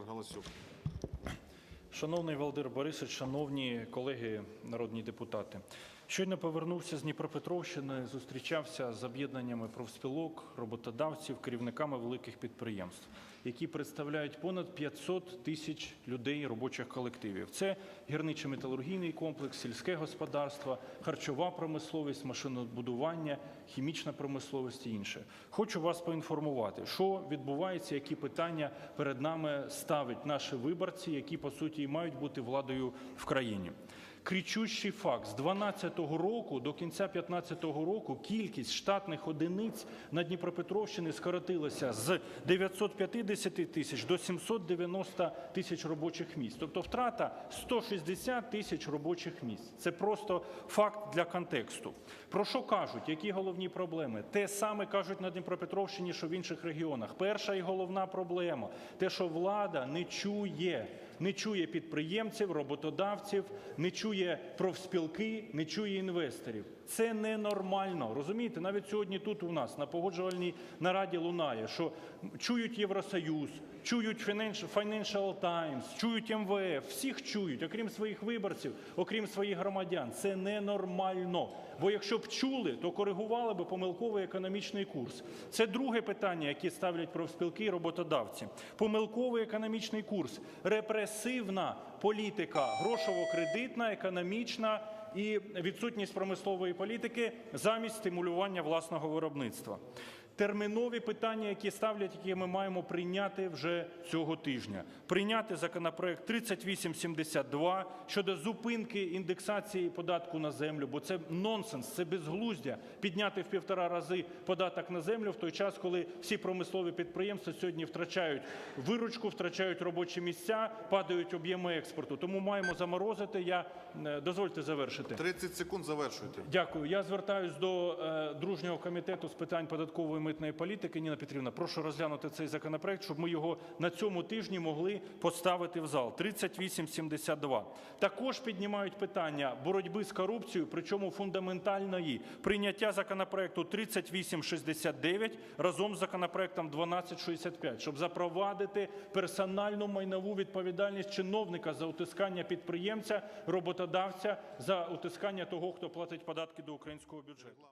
영상 방어 지적 Шановний Володимир Борисович, шановні колеги народні депутати, щойно повернувся з Дніпропетровщини, зустрічався з об'єднаннями профспілок, роботодавців, керівниками великих підприємств, які представляють понад 500 тисяч людей робочих колективів. Це гірничо-металургійний комплекс, сільське господарство, харчова промисловість, машинобудування, хімічна промисловість і інше. Хочу вас поінформувати, що відбувається, які питання перед нами ставить наші виборці, які по суті і мають бути владою в країні. Кричущий факт з 2012 року до кінця 2015 року кількість штатних одиниць на Дніпропетровщині скоротилася з 950 тисяч до 790 тисяч робочих місць. Тобто втрата 160 тисяч робочих місць. Це просто факт для контексту. Про що кажуть? Які головні проблеми? Те саме кажуть на Дніпропетровщині, що в інших регіонах. Перша і головна проблема те, що влада не чує, не чує підприємців, роботодавців, не чує профспілки, не чує інвесторів. Це ненормально. Розумієте, навіть сьогодні тут у нас на погоджувальній нараді лунає, що чують Євросоюз, чують Financial Times, чують МВФ, всіх чують, окрім своїх виборців, окрім своїх громадян. Це ненормально. Бо якщо б чули, то коригували би помилковий економічний курс. Це друге питання, яке ставлять профспілки і роботодавці. Помилковий економічний курс, репресивна політика, грошово-кредитна, економічна і відсутність промислової політики замість стимулювання власного виробництва. Термінові питання, які ставлять, які ми маємо прийняти вже цього тижня. Прийняти законопроект 3872 щодо зупинки індексації податку на землю, бо це нонсенс, це безглуздя підняти в півтора рази податок на землю в той час, коли всі промислові підприємства сьогодні втрачають виручку, втрачають робочі місця, падають об'єми експорту. Тому маємо заморозити. Я е, дозвольте завершити. 30 секунд завершуйте. Дякую. Я звертаюсь до е, дружнього комітету з питань податкової і митної політики. Ніна Петрівна, прошу розглянути цей законопроект, щоб ми його на цьому тижні могли поставити в зал. 3872. Також піднімають питання боротьби з корупцією, причому фундаментальної прийняття законопроекту 3869 разом з законопроектом 1265, щоб запровадити персональну майнову відповідальність чиновника за утискання підприємця, роботодавця, за утискання того, хто платить податки до українського бюджету.